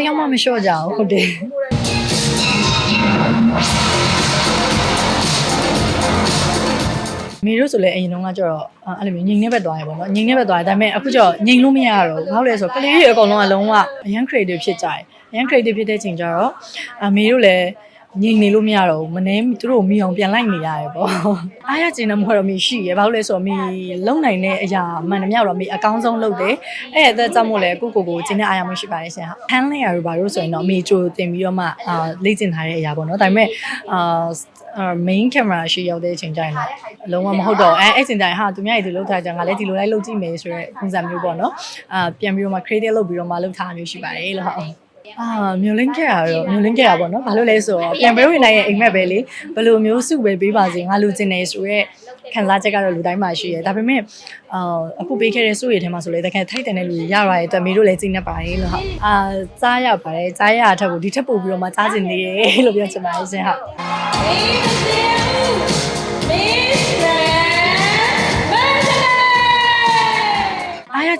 တယောက်မှမလျှော့ကြဘူးဟုတ်တယ်မေတို့ဆိုလည်းအရင်တုန်းကကျတော့အဲ့လိုမျိုးငိန်နေဘက်သွားရပေါ့နော်ငိန်နေဘက်သွားရဒါပေမဲ့အခုကျတော့ငိန်လို့မရတော့ဘူးဘာလို့လဲဆိုတော့ကလေးတွေအကုန်လုံးကလုံးဝအရန် creative ဖြစ်ကြတယ်အရန် creative ဖြစ်တဲ့ချိန်ကျတော့အမေတို့လည်း ငိန်နေလို့မရတော့ဘူးမနေသူတို့မိအောင်ပြန်လိုက်နေရတယ်ပေါ့အားရကျင်တဲ့မဟုတ်တော့မိရှိရဘာလို့လဲဆိုတော့မိလုံနိုင်တဲ့အရာမှန်တယ်မြောက်တော့မိအကောင်းဆုံးလုပ်တယ်အဲ့အဲ့ကြောင့်မို့လဲကိုကိုကိုကျင်းတဲ့အားရမရှိပါနဲ့ရှင်ဟာဟန်လေးရဘာလို့ဆိုရင်တော့မိချိုတင်ပြီးတော့မှအာလေ့ကျင့်ထားတဲ့အရာပေါ့နော်ဒါပေမဲ့အာ main camera ရှိရောက်တဲ့အချိန်ကျရင်တော့အလုံးဝမဟုတ်တော့အဲအဲ့ချိန်ကျရင်ဟာသူများတွေဒီလောက်ထားကြငါလည်းဒီလိုလိုက်လုပ်ကြည့်မယ်ဆိုတဲ့ပုံစံမျိုးပေါ့နော်အာပြန်ပြီးတော့မှ creative လုပ်ပြီးတော့မှလုပ်ထားမျိုးရှိပါတယ်လို့ဟုတ် အာမျိုးလင်းခဲ့ရတော့မျိုးလင်းခဲ့ရပေါ့နော်ဘာလို့လဲဆိုတော့ပြန်ပေးဝင်နိုင်ရဲ့အိမ်မက်ပဲလေဘယ်လိုမျိုးစုပဲပေးပါစေငါလူကျင်နေဆိုရက်ခံစားချက်ကတော့လူတိုင်းမှာရှိရဲဒါပေမဲ့အာအခုပေးခဲ့တဲ့စုရထဲမှာဆိုလေတကယ်ထိုက်တယ်တဲ့လူတွေရရရဲ့အတွက်မေတို့လည်းကြည့်နေပါတယ်လို့ဟုတ်အာကြားရပါတယ်ကြားရတဲ့ထက်ကိုဒီထက်ပိုပြီးတော့မှကြားကျင်နေတယ်လို့ပြောချင်ပါတယ်ရှင်ဟုတ်အားရ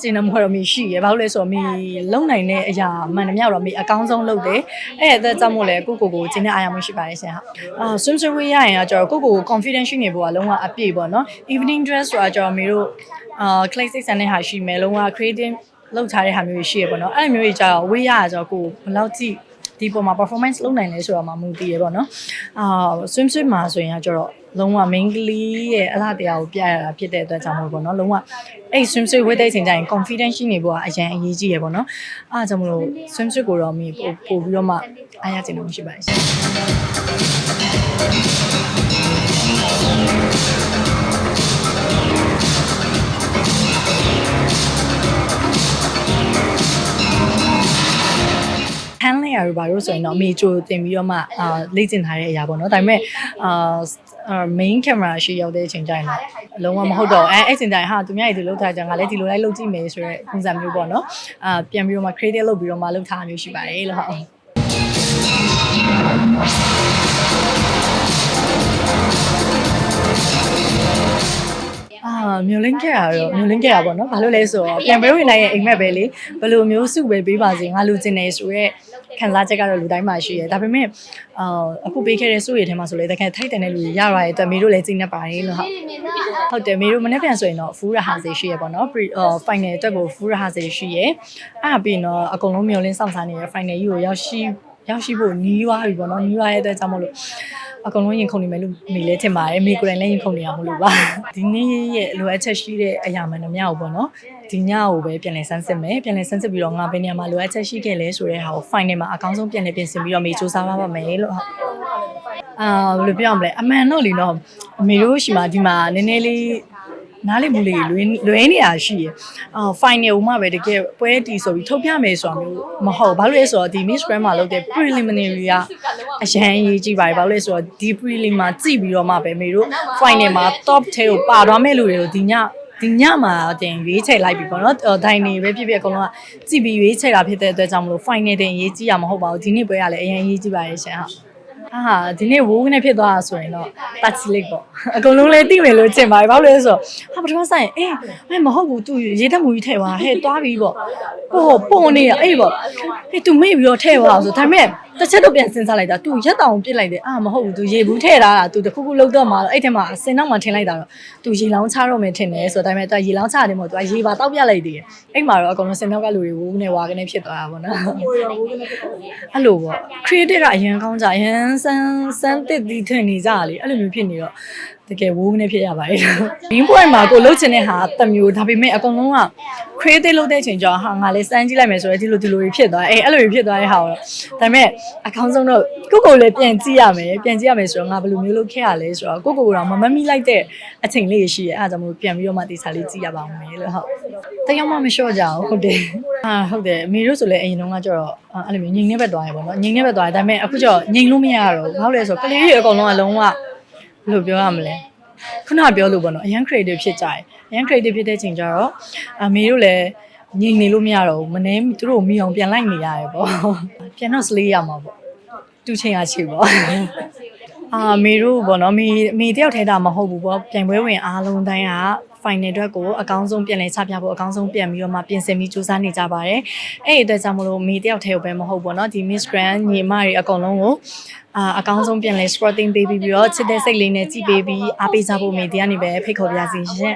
ကျင်တဲ့မဟုတ်တော့မရှိရဘာလို့လဲဆိုတော့မိလုံနိုင်တဲ့အရာမှန်တယ်မြောက်တော့မိအကောင်းဆုံးလုပ်တယ်အဲ့အဲ့ကြောင့်မို့လဲကိုကိုကိုကျင်းတဲ့အားရမရှိပါတယ်ရှင်ဟာအာ swim swim ဝေးရရင်ကကျတော့ကိုကိုကို confidence ရှိနေဖို့ကလုံးဝအပြည့်ပေါ့နော် evening dress ဆိုတာကျတော့မိတို့အာ classic ဆန်တဲ့ဟာရှိမယ်လုံးဝ creative လောက်ထားတဲ့ဟာမျိုးရှိရပေါ့နော်အဲ့လိုမျိုးကြီးကျတော့ဝေးရရဆိုတော့ကိုဘယ်လောက်ကြည့်ဒီပေါ်မှာ performance လုပ်နိုင်လဲဆိုတော့မှမူတည်ရပေါ့နော်အာ swim swim မှာဆိုရင်ကကျတော့ လုံးဝ main ကလေးရဲ့အလားတရားကိုပြရတာဖြစ်တဲ့အတွက်ကြောင့်မို့ပေါ့နော်လုံးဝအဲ့ swim swim ဝတ်တဲ့အချိန်ကျရင် confidence ရှိနေဖို့ကအရင်အရေးကြီးရပေါ့နော်အားကြောင့်မလို့ swim swim ကိုတော့မိပို့ပို့ပြီးတော့မှအားရကျင်လို့မရှိပါဘူးရှင်ဟန်လေးရဘာလို့ဆိုရင်တော့မေချိုတင်ပြီးတော့မှအာလေ့ကျင့်ထားတဲ့အရာပေါ့နော်ဒါပေမဲ့အာ main camera ရှိရောက်တဲ့အချိန်ကျရင်တော့အလုံးဝမဟုတ်တော့အဲအဲ့ချိန်ကျရင်ဟာသူများတွေဒီလောက်ထားကြငါလည်းဒီလိုလိုက်လုပ်ကြည့်မယ်ဆိုတဲ့ပုံစံမျိုးပေါ့နော်အာပြန်ပြီးတော့မှ creative လုပ်ပြီးတော့မှလုပ်ထားမျိုးရှိပါတယ်လို့ဟုတ်အာမျိုးလင်းခဲ့ရတော့မျိုးလင်းခဲ့ရပါတော့ဘာလို့လဲဆိုတော့ပြန်ပေးဝင်နိုင်ရဲ့အိမ်မက်ပဲလေဘယ်လိုမျိုးစုပဲပေးပါစေငါလူကျင်နေဆိုရက် ခံစားချက်ကတော့လူတိုင်းမှာရှိရဲဒါပေမဲ့အာအခုပေးခဲ့တဲ့စုရထဲမှာဆိုလေတကယ်ထိုက်တယ်တဲ့လူတွေရရရဲ့အတွက်မေတို့လည်းကြိနေပါတယ်လို့ဟုတ်ဟုတ်တယ်မေတို့မနေ့ပြန်ဆိုရင်တော့ full ရဟာစေရှိရဲပေါ့နော် pre final အတွက်ကို full ရဟာစေရှိရဲအဲ့ဒါပြီးရင်တော့အကုန်လုံးမျိုးလင်းစောင့်စားနေတဲ့ final ကြီးကိုရောက်ရှိရောက်ရှိဖို့နီးသွားပြီပေါ့နော်နီးသွားရဲ့အတွက်ကြောင့်မလို့ အကုန်လုံးရင်ခုန်နေမယ်လို့မိလဲထင်ပါတယ်မိကိုယ်တိုင်လည်းရင်ခုန်နေရမလို့ပါဒီနေ့ရဲ့လိုအပ်ချက်ရှိတဲ့အရာမှန်သမျှကိုပေါ့နော်ဒီညကိုပဲပြန်လည်ဆန်းစစ်မယ်ပြန်လည်ဆန်းစစ်ပြီးတော့ငါဘယ်နေရာမှာလိုအပ်ချက်ရှိခဲ့လဲဆိုတဲ့ဟာကို final မှာအကောင်းဆုံးပြန်လည်ပြင်ဆင်ပြီးတော့မိစူးစမ်းပါပါမယ်လို့ဟုတ်အာဘယ်လိုပြောရမလဲအမှန်တော့လीတော့အမေတို့ရှိမှဒီမှာနည်းနည်းလေးနားလေမှုလေးလွဲလွဲနေရရှိရအာ final ဥမှပဲတကယ်ပွဲတီဆိုပြီးထုတ်ပြမယ်ဆိုတာမျိုးမဟုတ်ဘာလို့လဲဆိုတော့ဒီ Miss Grand မှာလုပ်တဲ့ preliminary က အရန်ရေးကြည့်ပါတယ်ဘာလို့လဲဆိုတော့ဒီ prelim မှာကြည့်ပြီးတော့မှပဲမေတို့ final မှာ top 10ကိုပါသွားမဲ့လူတွေကိုဒီညဒီညမှာတင်ရွေးချယ်လိုက်ပြီပေါ့နော်ဒိုင်နေပဲဖြစ်ဖြစ်အကုန်လုံးကကြည့်ပြီးရွေးချယ်တာဖြစ်တဲ့အတွက်ကြောင့်မလို့ final တင်ရေးကြည့်ရမှာမဟုတ်ပါဘူးဒီနေ့ပွဲကလည်းအရင်ရေးကြည့်ပါရဲ့ရှင်ဟုတ်အာဒီနေ့ဝိုးကနေဖြစ်သွားတာဆိုရင်တော့ touch lick ပေါ့အကုန်လုံးလည်းသိမယ်လို့ထင်ပါတယ်ဘာလို့လဲဆိုတော့ဟာပထမဆိုင်အေးအဲမဟုတ်ဘူး तू ရေတက်မူကြီးထဲသွားဟဲ့သွားပြီပေါ့ဟိုပုံနေတာအေးပေါ့ဟဲ့ तू မေ့ပြီးတော့ထဲသွားဆိုဒါပေမဲ့ တစ်ချက်တော့ပြန်စဉ်းစားလိုက်တာသူရက်တောင်ပစ်လိုက်တယ်အာမဟုတ်ဘူးသူရေဘူးထည့်ထားတာသူတခုခုလုံးတော့မှာတော့အဲ့ထဲမှာစင်နောက်မှာထင်လိုက်တာတော့သူရေလောင်းချတော့မယ်ထင်တယ်ဆိုတော့ဒါပေမဲ့သူရေလောင်းချတယ်မို့သူရေပါတောက်ပြလိုက်သေးတယ်အဲ့မှာတော့အကုန်လုံးစင်နောက်ကလူတွေဝူးနေဝါကနေဖြစ်သွားတာပေါ့နော်အဲ့လိုပေါ့ creative ကအရင်ကောင်းကြအရင်စမ်းစမ်းတစ်တီးထင်နေကြလေအဲ့လိုမျိုးဖြစ်နေတော့ တကယ်ဝိုးနေဖြစ်ရပါတယ် main point မှာကိုလှုပ်ချင်တဲ့ဟာတစ်မျိုးဒါပေမဲ့အကုန်လုံးက creative လုပ်တဲ့အချိန်ကျတော့ဟာငါလည်းစမ်းကြည့်လိုက်မယ်ဆိုတော့ဒီလိုဒီလိုတွေဖြစ်သွားအဲအဲ့လိုတွေဖြစ်သွားတဲ့ဟာတော့ဒါပေမဲ့အကောင်းဆုံးတော့ကိုကိုလည်းပြန်ကြည့်ရမယ်ပြန်ကြည့်ရမယ်ဆိုတော့ငါဘယ်လိုမျိုးလုပ်ခဲ့ရလဲဆိုတော့ကိုကိုကတော့မမမိလိုက်တဲ့အချိန်လေးရှိရဲအဲဒါကြောင့်မို့ပြန်ပြီးတော့မှဒီစားလေးကြည့်ရပါအောင်မယ်လို့ဟုတ်တယောက်မှမလျှော့ကြအောင်ဟုတ်တယ်အာဟုတ်တယ်အမေတို့ဆိုလည်းအရင်တုန်းကကျတော့အဲ့လိုမျိုးငိန်နေဘက်သွားရပေါ့နော်ငိန်နေဘက်သွားရဒါပေမဲ့အခုကျတော့ငိန်လို့မရတော့ဘူးဘာလို့လဲဆိုတော့ကလေးတွေအကုန်လုံးကလုံးဝဘယ်လိုပြောရမလဲ ခုနပြောလို့ပေါ့နော်အရန် creative ဖြစ်ကြတယ်အရန် creative ဖြစ်တဲ့ချိန်ကျတော့အမေတို့လည်းငိန်နေလို့မရတော့ဘူးမနေသူတို့မိအောင်ပြန်လိုက်နေရတယ်ပေါ့ပြန်တော့ slay ရမှာပေါ့တူချင်းရချီပေါ့အာမေတို့ပေါ့နော်မေမေတယောက်ထဲတာမဟုတ်ဘူးပေါ့ပြိုင်ပွဲဝင်အားလုံးတိုင်းက final အတွက်ကိုအကောင်းဆုံးပြန်လည်ချပြဖို့အကောင်းဆုံးပြန်ပြီးတော့မှပြင်ဆင်ပြီးစူးစမ်းနေကြပါတယ်အဲ့ဒီအတွက်ကြောင့်မလို့မေတယောက်တည်းကိုပဲမဟုတ်ဘူးเนาะဒီ Miss Grand ညီမတွေအကုန်လုံးကိုအာအကောင်းဆုံးပြန်လဲ sporting ပေးပြီးပြီးတော့ချစ်တဲ့စိတ်လေးနဲ့ကြည်ပေးပြီးအားပေးကြဖို့မေတ္တာကနေပဲဖိတ်ခေါ်ပါရစေရှင်